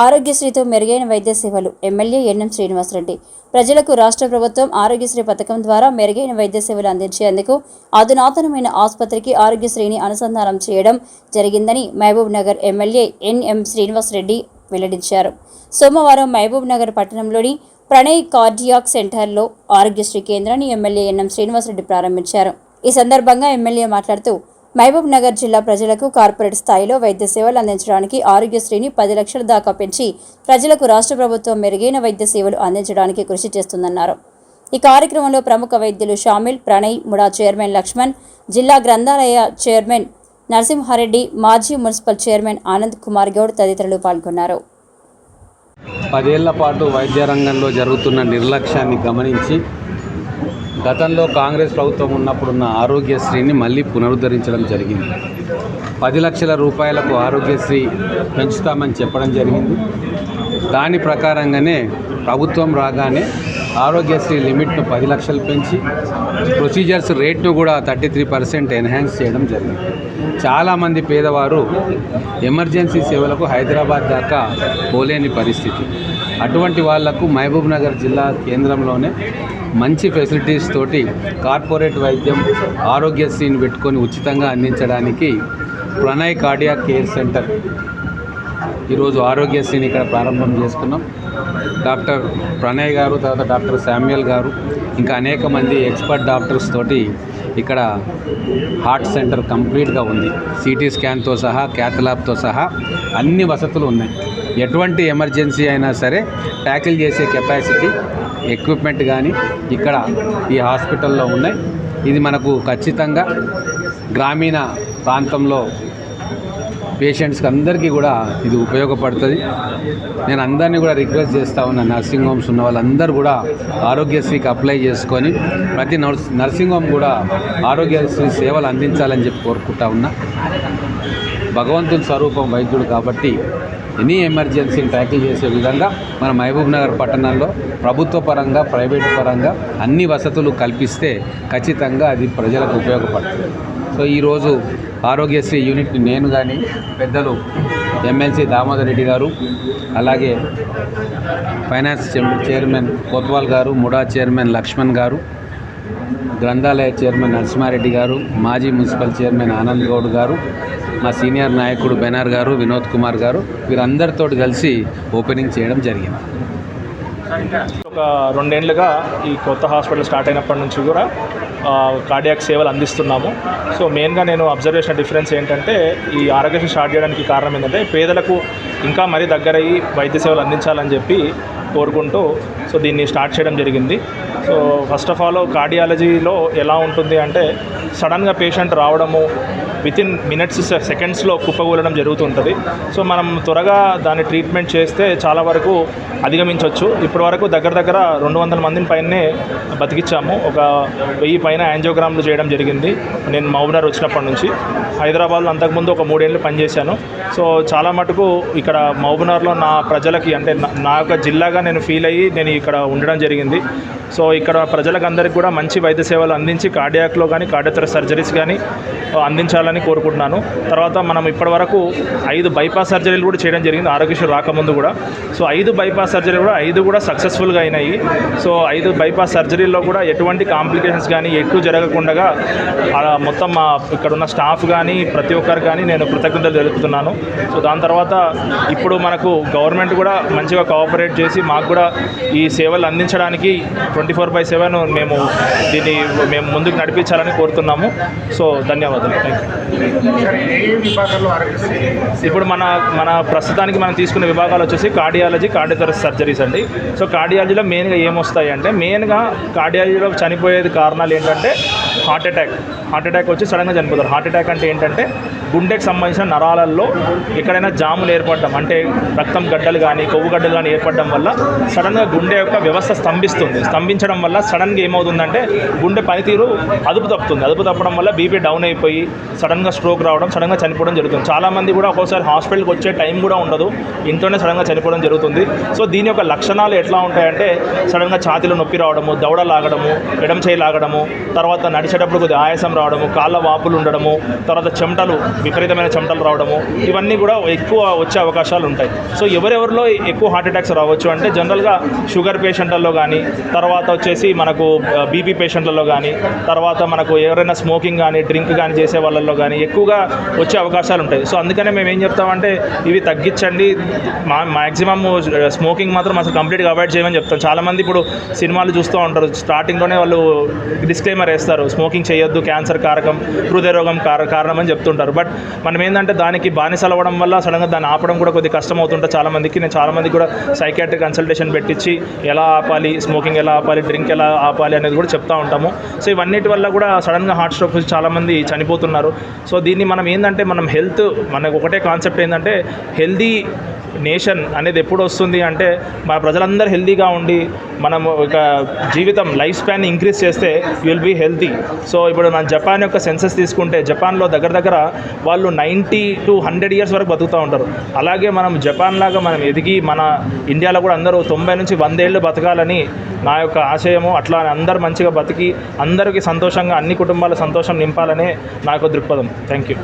ఆరోగ్యశ్రీతో మెరుగైన వైద్య సేవలు. MLA NM Srinivasa Reddy. ప్రజలకు రాష్ట్ర ప్రభుత్వం ఆరోగ్యశ్రీ పథకం ద్వారా మెరుగైన వైద్య సేవలు అందించేందుకు అధునాతనమైన ఆసుపత్రికి ఆరోగ్యశ్రీని అనుసంధానం చేయడం జరిగిందని మహబూబ్ నగర్ ఎమ్మెల్యే ఎన్ఎం శ్రీనివాసరెడ్డి వెల్లడించారు. సోమవారం మహబూబ్ నగర్ పట్టణంలోని ప్రణయ్ కార్డియాక్ సెంటర్లో ఆరోగ్యశ్రీ కేంద్రాన్ని ఎమ్మెల్యే ఎన్ఎం శ్రీనివాసరెడ్డి ప్రారంభించారు. ఈ సందర్భంగా ఎమ్మెల్యే మాట్లాడుతూ మహబూబ్ నగర్ జిల్లా ప్రజలకు కార్పొరేట్ స్థాయిలో వైద్య సేవలు అందించడానికి ఆరోగ్యశ్రీని పది లక్షల దాకా పెంచి ప్రజలకు రాష్ట్ర ప్రభుత్వం మెరుగైన వైద్య సేవలు అందించడానికి కృషి చేస్తుందన్నారు. ఈ కార్యక్రమంలో ప్రముఖ వైద్యులు షామిల్ ప్రణయ్ ముడా చైర్మన్ లక్ష్మణ్ జిల్లా గ్రంథాలయ చైర్మన్ నరసింహారెడ్డి మాజీ మున్సిపల్ చైర్మన్ ఆనంద్ కుమార్ గౌడ్ తదితరులు పాల్గొన్నారు. పదేళ్ళ పాటు వైద్య రంగంలో జరుగుతున్న నిర్లక్ష్యాన్ని గమనించి గతంలో కాంగ్రెస్ ప్రభుత్వం ఉన్నప్పుడున్న ఆరోగ్యశ్రీని మళ్ళీ పునరుద్ధరించడం జరిగింది. పది లక్షల రూపాయలకు ఆరోగ్యశ్రీ పెంచుతామని చెప్పడం జరిగింది. దాని ప్రకారంగానే ప్రభుత్వం రాగానే ఆరోగ్యశ్రీ లిమిట్ను పది లక్షలు పెంచి ప్రొసీజర్స్ రేట్ను కూడా థర్టీ త్రీ పర్సెంట్ ఎన్హాన్స్ చేయడం జరిగింది. చాలామంది పేదవారు ఎమర్జెన్సీ సేవలకు హైదరాబాద్ దాకా పోలేని పరిస్థితి. అటువంటి వాళ్ళకు మహబూబ్ నగర్ జిల్లా కేంద్రంలోనే మంచి ఫెసిలిటీస్ తోటి కార్పొరేట్ వైద్యం ఆరోగ్యశ్రీని పెట్టుకొని ఉచితంగా అందించడానికి ప్రణయ్ కార్డియా కేర్ సెంటర్. ఈరోజు ఆరోగ్యశ్రీని ఇక్కడ ప్రారంభం చేసుకున్నాం. డాక్టర్ ప్రణయ్ గారు తర్వాత డాక్టర్ శామ్యుయల్ గారు ఇంకా అనేక మంది ఎక్స్పర్ట్ డాక్టర్స్ తోటి ఇక్కడ హార్ట్ సెంటర్ కంప్లీట్గా ఉంది. సిటీ స్కాన్తో సహా క్యాథలాబ్తో సహా అన్ని వసతులు ఉన్నాయి. ఎటువంటి ఎమర్జెన్సీ అయినా సరే ట్యాకిల్ చేసే కెపాసిటీ ఎక్విప్మెంట్ కానీ ఇక్కడ ఈ హాస్పిటల్లో ఉన్నాయి. ఇది మనకు ఖచ్చితంగా గ్రామీణ ప్రాంతంలో పేషెంట్స్కి అందరికీ కూడా ఇది ఉపయోగపడుతుంది. నేను అందరినీ కూడా రిక్వెస్ట్ చేస్తూ ఉన్నా నర్సింగ్ హోమ్స్ ఉన్న వాళ్ళందరూ కూడా ఆరోగ్యశ్రీకి అప్లై చేసుకొని ప్రతి నర్స్ నర్సింగ్ హోమ్ కూడా ఆరోగ్యశ్రీ సేవలు అందించాలని చెప్పి కోరుకుంటా ఉన్నా. భగవంతుని స్వరూపం వైద్యుడు కాబట్టి ఎనీ ఎమర్జెన్సీని ట్యాకిల్ చేసే విధంగా మన మహబూబ్ నగర్ పట్టణంలో ప్రభుత్వ పరంగా ప్రైవేట్ పరంగా అన్ని వసతులు కల్పిస్తే ఖచ్చితంగా అది ప్రజలకు ఉపయోగపడుతుంది. సో ఈరోజు ఆరోగ్యశ్రీ యూనిట్ని నేను కానీ పెద్దలు ఎమ్మెల్సీ దామోదర్ రెడ్డి గారు అలాగే ఫైనాన్స్ చైర్మన్ కోత్వాల్ గారు ముడా చైర్మన్ లక్ష్మణ్ గారు గ్రంథాలయ చైర్మన్ నరసింహారెడ్డి గారు మాజీ మున్సిపల్ చైర్మన్ ఆనంద్ గౌడ్ గారు మా సీనియర్ నాయకుడు బెనర్ గారు వినోద్ కుమార్ గారు వీరందరితో కలిసి ఓపెనింగ్ చేయడం జరిగింది. ఒక రెండేళ్ళుగా ఈ కొత్త హాస్పిటల్ స్టార్ట్ అయినప్పటి నుంచి కూడా కార్డియాక్ సేవలు అందిస్తున్నాము. సో మెయిన్గా నేను అబ్జర్వేషన్ డిఫరెన్స్ ఏంటంటే ఈ ఆరోగ్యశ్రీ స్టార్ట్ చేయడానికి కారణం ఏంటంటే పేదలకు ఇంకా మరీ దగ్గరయ్యి వైద్య సేవలు అందించాలని చెప్పి కోరుకుంటూ సో దీన్ని స్టార్ట్ చేయడం జరిగింది. సో ఫస్ట్ ఆఫ్ ఆల్ కార్డియాలజీలో ఎలా ఉంటుంది అంటే సడన్గా పేషెంట్ రావడము విత్ ఇన్ మినిట్స్ uh, సెకండ్స్లో కుప్పకూలడం జరుగుతుంటుంది. సో మనం త్వరగా దాన్ని ట్రీట్మెంట్ చేస్తే చాలా వరకు అధిగమించవచ్చు ఇప్పటి వరకు దగ్గర దగ్గర రెండు వందల మందిని పైనే బతికిచ్చాము. ఒక వెయ్యి పైన యాంజియోగ్రామ్లు చేయడం జరిగింది. నేను మౌబనర్ వచ్చినప్పటి నుంచి. హైదరాబాద్లో అంతకుముందు ఒక మూడేళ్ళు పనిచేశాను. సో చాలా మటుకు ఇక్కడ మౌబనర్లో నా ప్రజలకి అంటే నా- నా యొక్క జిల్లాగా నేను ఫీల్ అయ్యి నేను ఇక్కడ ఉండడం జరిగింది. సో ఇక్కడ ప్రజలకు అందరికీ కూడా మంచి వైద్య సేవలు అందించి కార్డియాక్లో కానీ కార్డియోథెర సర్జరీస్ కానీ అందించాలని కోరుకుంటున్నాను. తర్వాత మనం ఇప్పటివరకు ఐదు బైపాస్ సర్జరీలు కూడా చేయడం జరిగింది ఆరోగ్యశ్రీ రాకముందు కూడా. సో ఐదు బైపాస్ సర్జరీ కూడా ఐదు కూడా సక్సెస్ఫుల్గా అయినాయి. సో ఐదు బైపాస్ సర్జరీల్లో కూడా ఎటువంటి కాంప్లికేషన్స్ కానీ ఎక్కువ జరగకుండా మొత్తం మా ఇక్కడ ఉన్న స్టాఫ్ కానీ ప్రతి ఒక్కరు కానీ నేను కృతజ్ఞతలు తెలుపుతున్నాను. సో దాని తర్వాత ఇప్పుడు మనకు గవర్నమెంట్ కూడా మంచిగా కోఆపరేట్ చేసి మాకు కూడా ఈ సేవలు అందించడానికి ట్వంటీ ఫోర్ బై సెవెన్ మేము దీన్ని మేము ముందుకు నడిపించాలని కోరుతున్నాము. సో ధన్యవాదాలు. థ్యాంక్ యూ ఇప్పుడు మన మన ప్రస్తుతానికి మనం తీసుకునే విభాగాలు వచ్చేసి కార్డియాలజీ కార్డియోథెరస్ సర్జరీస్ అండి. సో కార్డియాలజీలో మెయిన్గా ఏమొస్తాయి అంటే మెయిన్గా కార్డియాలజీలో చనిపోయేది కారణాలు ఏంటంటే హార్ట్ అటాక్. హార్ట్ అటాక్ వచ్చి సడన్గా చనిపోతారు. హార్ట్ అటాక్ అంటే ఏంటంటే గుండెకి సంబంధించిన నరాలలో ఎక్కడైనా జాములు ఏర్పడడం అంటే రక్తం గడ్డలు కానీ కొవ్వు గడ్డలు కానీ ఏర్పడడం వల్ల సడన్గా గుండె యొక్క వ్యవస్థ స్తంభిస్తుంది. స్తంభించడం వల్ల సడన్గా ఏమవుతుందంటే గుండె పనితీరు అదుపు తప్పుతుంది. అదుపు తప్పడం వల్ల బీపీ డౌన్ అయిపోయి సడన్గా స్ట్రోక్ రావడం సడన్గా చనిపోవడం జరుగుతుంది. చాలామంది కూడా ఒక్కోసారి హాస్పిటల్కి వచ్చే టైం కూడా ఉండదు. ఇంట్లోనే సడన్గా చనిపోవడం జరుగుతుంది. సో దీని యొక్క లక్షణాలు ఎట్లా ఉంటాయంటే సడన్గా ఛాతీలో నొప్పి రావడము దవడ లాగడము ఎడం చేయి లాగడము తర్వాత నడిచేటప్పుడు కొద్దిగా ఆయాసం రావడము కాళ్ళ వాపులు ఉండడము తర్వాత చెమటలు విపరీతమైన చెమటలు రావడము ఇవన్నీ కూడా ఎక్కువ వచ్చే అవకాశాలు ఉంటాయి. సో ఎవరెవరిలో ఎక్కువ హార్ట్ అటాక్స్ రావచ్చు అంటే జనరల్గా షుగర్ పేషెంట్లలో కానీ తర్వాత వచ్చేసి మనకు బీపీ పేషెంట్లలో కానీ తర్వాత మనకు ఎవరైనా స్మోకింగ్ కానీ డ్రింక్ కానీ చేసే వాళ్ళల్లో కానీ ఎక్కువగా వచ్చే అవకాశాలు ఉంటాయి. సో అందుకనే మేము ఏం చెప్తామంటే ఇవి తగ్గించండి. మా మ్యాక్సిమమ్ స్మోకింగ్ మాత్రం అసలు కంప్లీట్గా అవాయిడ్ చేయమని చెప్తాం. చాలామంది ఇప్పుడు సినిమాలు చూస్తూ ఉంటారు. స్టార్టింగ్లోనే వాళ్ళు డిస్క్లైమర్ వేస్తారు. స్మోకింగ్ చేయొద్దు క్యాన్సర్ కారకం హృదయ రోగం కార కారణం అని చెప్తుంటారు. బట్ మనం ఏంటంటే దానికి బానిసలు అవ్వడం వల్ల సడన్గా దాన్ని ఆపడం కూడా కొద్దిగా కష్టం అవుతుంటే చాలామందికి నేను చాలామందికి కూడా సైకాట్రిక్ కన్సల్టేషన్ పెట్టించి ఎలా ఆపాలి స్మోకింగ్ ఎలా ఆపాలి డ్రింక్ ఎలా ఆపాలి అనేది కూడా చెప్తా ఉంటాము. సో ఇవన్నిటి వల్ల కూడా సడన్గా హార్ట్ స్ట్రోక్ వచ్చి చాలామంది చనిపోతున్నారు. సో దీన్ని మనం ఏంటంటే మనం హెల్త్ మనకు ఒకటే కాన్సెప్ట్ ఏంటంటే హెల్దీ నేషన్ అనేది ఎప్పుడు వస్తుంది అంటే మన ప్రజలందరూ హెల్దీగా ఉండి మనం ఒక జీవితం లైఫ్ స్పాన్ ఇంక్రీజ్ చేస్తే విల్ బీ హెల్తీ. సో ఇప్పుడు మన జపాన్ యొక్క సెన్సెస్ తీసుకుంటే జపాన్లో దగ్గర దగ్గర వాళ్ళు నైంటీ టు హండ్రెడ్ ఇయర్స్ వరకు బతుకుతూ ఉంటారు. అలాగే మనం జపాన్ లాగా మనం ఎదిగి మన ఇండియాలో కూడా అందరూ తొంభై నుంచి వందేళ్ళు బతకాలని నా యొక్క ఆశయము. అట్లా అందరు మంచిగా బతికి అందరికీ సంతోషంగా అన్ని కుటుంబాల సంతోషం నింపాలనే నా యొక్క దృక్పథం. Thank you